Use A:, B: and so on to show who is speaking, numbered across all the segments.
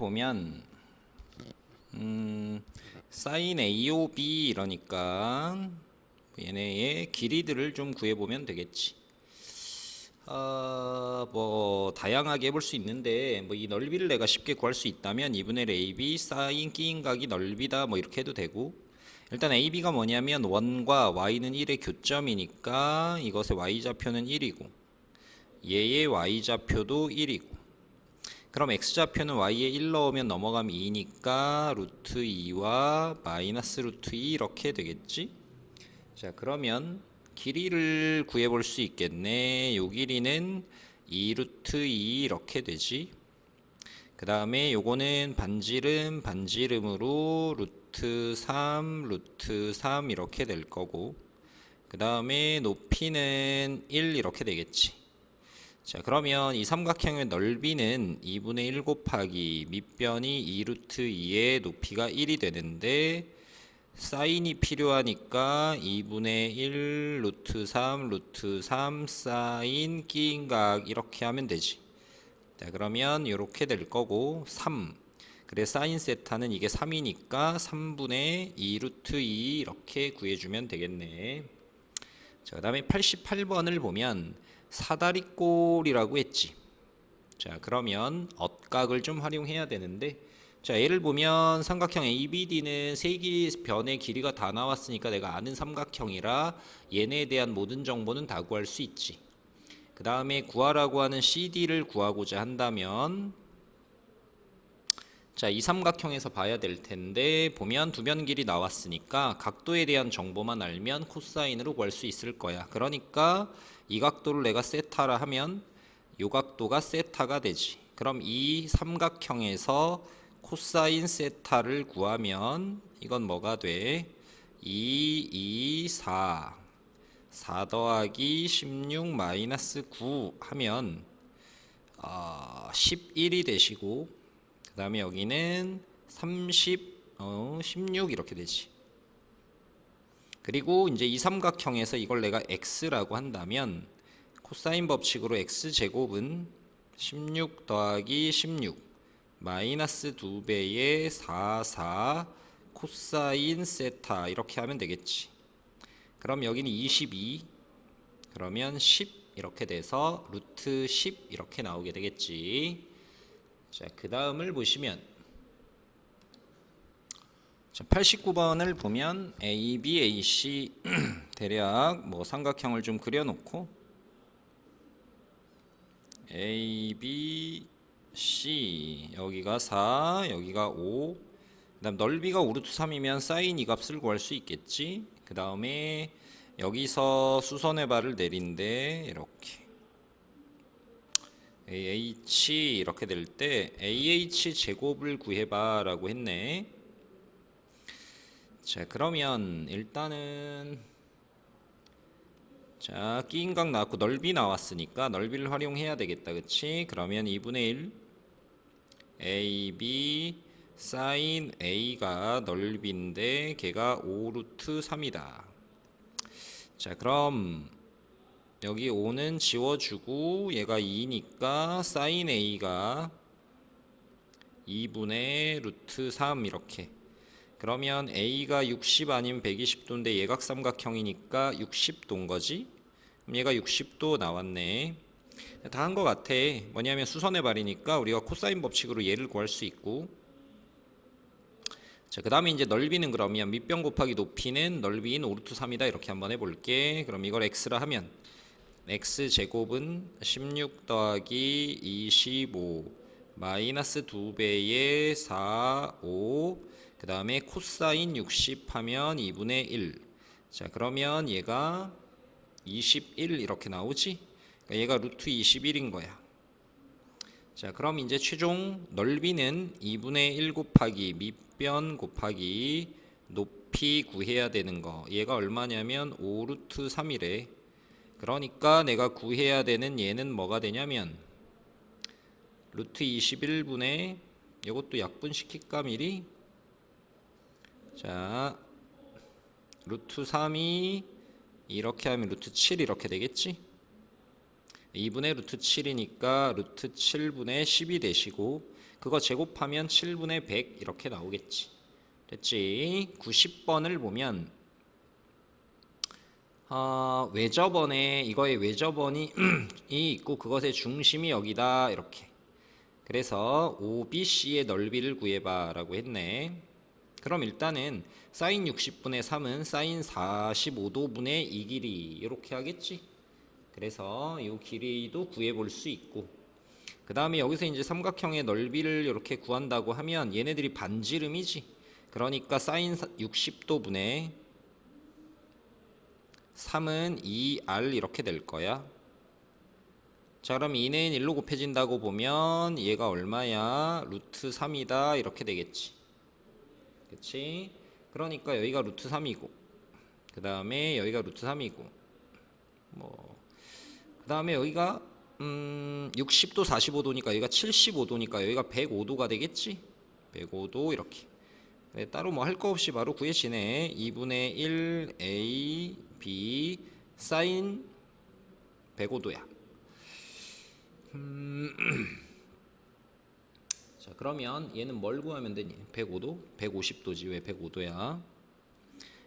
A: 보면 음, 사인 AOB 이러니까 얘네의 길이들을 좀 구해보면 되겠지. 아, 뭐 다양하게 해볼 수 있는데 뭐 이 넓이를 내가 쉽게 구할 수 있다면 2분의 1 AB 사인 끼인 각이 넓이다 뭐 이렇게 해도 되고 일단 AB가 뭐냐면 1과 Y는 1의 교점이니까 이것의 Y좌표는 1이고 얘의 Y좌표도 1이고 그럼 x좌표는 y에 1 넣으면 넘어가면 2니까 루트 2와 마이너스 루트 2 이렇게 되겠지? 자 그러면 길이를 구해볼 수 있겠네. 요 길이는 2 루트 2 이렇게 되지. 그 다음에 요거는 반지름 반지름으로 루트 3 루트 3 이렇게 될 거고 그 다음에 높이는 1 이렇게 되겠지. 자 그러면 이 삼각형의 넓이는 2분의 1 곱하기 밑변이 2루트 2의 높이가 1이 되는데 사인이 필요하니까 2분의 1 루트 3 루트 3 사인 끼인각 이렇게 하면 되지. 자 그러면 이렇게 될 거고 3 그래 사인 세타는 이게 3이니까 3분의 2 루트 2 이렇게 구해주면 되겠네. 자, 그 다음에 88번을 보면 사다리꼴이라고 했지. 자, 그러면 엇각을 좀 활용해야 되는데, 자, 예를 보면 삼각형 ABD는 세기 변의 길이가 다 나왔으니까 내가 아는 삼각형이라 얘네에 대한 모든 정보는 다 구할 수 있지. 그 다음에 구하라고 하는 CD를 구하고자 한다면, 자, 이 삼각형에서 봐야 될 텐데 보면 두 변 길이 나왔으니까 각도에 대한 정보만 알면 코사인으로 구할 수 있을 거야. 그러니까 이 각도를 내가 세타라 하면 요 각도가 세타가 되지. 그럼 이 삼각형에서 코사인 세타를 구하면 이건 뭐가 돼? 2, 2, 4. 4 더하기 16 마이너스 9 하면 어, 11이 되시고 그 다음에 여기는 30, 어, 16 이렇게 되지. 그리고 이제 이 삼각형에서 이걸 내가 x라고 한다면 코사인 법칙으로 x 제곱은 16 더하기 16 마이너스 2배의 4, 4 코사인 세타 이렇게 하면 되겠지. 그럼 여기는 22 그러면 10 이렇게 돼서 루트 10 이렇게 나오게 되겠지. 자, 그 다음을 보시면 자, 89번을 보면 A, B, A, C 대략 뭐 삼각형을 좀 그려놓고 A, B, C 여기가 4, 여기가 5 그 다음 넓이가 5루트 3이면 사인 이 값을 구할 수 있겠지. 그 다음에 여기서 수선의 발을 내린데 이렇게 AH 이렇게 될 때 AH 제곱을 구해봐 라고 했네. 자 그러면 일단은 자 끼인각 나왔고 넓이 나왔으니까 넓이를 활용해야 되겠다. 그치? 그러면 2분의 1 AB 사인 A가 넓이인데 걔가 5루트 3이다. 자 그럼 여기 5는 지워주고 얘가 2니까 사인 A가 2분의 루트 3 이렇게. 그러면 A가 60 아니면 120도인데 예각삼각형이니까 60도인 거지? 얘가 60도 나왔네. 다한거 같아. 뭐냐면 수선의 발이니까 우리가 코사인 법칙으로 얘를 구할 수 있고. 자, 그 다음에 이제 넓이는 그러면 밑변 곱하기 높이는 넓이인 5루트 3이다. 이렇게 한번 해볼게. 그럼 이걸 x라 하면 x 제곱은 16 더하기 25 마이너스 2배의 4, 5. 그 다음에 코사인 60 하면 2분의 1. 자, 그러면 얘가 21 이렇게 나오지? 그러니까 얘가 루트 21인 거야. 자, 그럼 이제 최종 넓이는 2분의 1 곱하기 밑변 곱하기 높이 구해야 되는 거. 얘가 얼마냐면 5 루트 3이래. 그러니까 내가 구해야 되는 얘는 뭐가 되냐면 루트 21분의 이것도 약분시킬까 미리 자 루트 3이 이렇게 하면 루트 7 이렇게 되겠지 2분의 루트 7이니까 루트 7분의 10이 되시고 그거 제곱하면 7분의 100 이렇게 나오겠지. 됐지? 90번을 보면 어, 외접원에 이거의 외접원이 이 있고 그것의 중심이 여기다 이렇게. 그래서 OBC의 넓이를 구해봐라고 했네. 그럼 일단은 사인 60분의 3은 사인 45도분의 2 길이 이렇게 하겠지. 그래서 이 길이도 구해볼 수 있고 그 다음에 여기서 이제 삼각형의 넓이를 이렇게 구한다고 하면 얘네들이 반지름이지. 그러니까 사인 60도분의 3은 2r 이렇게 될 거야. 자 그럼 2는 1로 곱해진다고 보면 얘가 얼마야? 루트 3이다 이렇게 되겠지. 그치? 그러니까 여기가 루트 3이고 그 다음에 여기가 루트 3이고 뭐그 다음에 여기가 음 60도 45도니까 여기가 75도니까 여기가 105도가 되겠지? 105도 이렇게 네, 따로 뭐 할 거 없이 바로 구해지네 2분의 1 A B 사인 105도야 자 그러면 얘는 뭘 구하면 되니? 105도? 150도지 왜 105도야?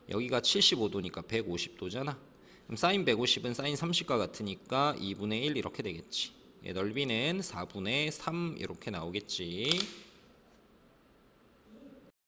A: 여기가 75도니까 150도잖아 그럼 사인 150은 사인 30과 같으니까 2분의 1 이렇게 되겠지 얘 넓이는 4분의 3 이렇게 나오겠지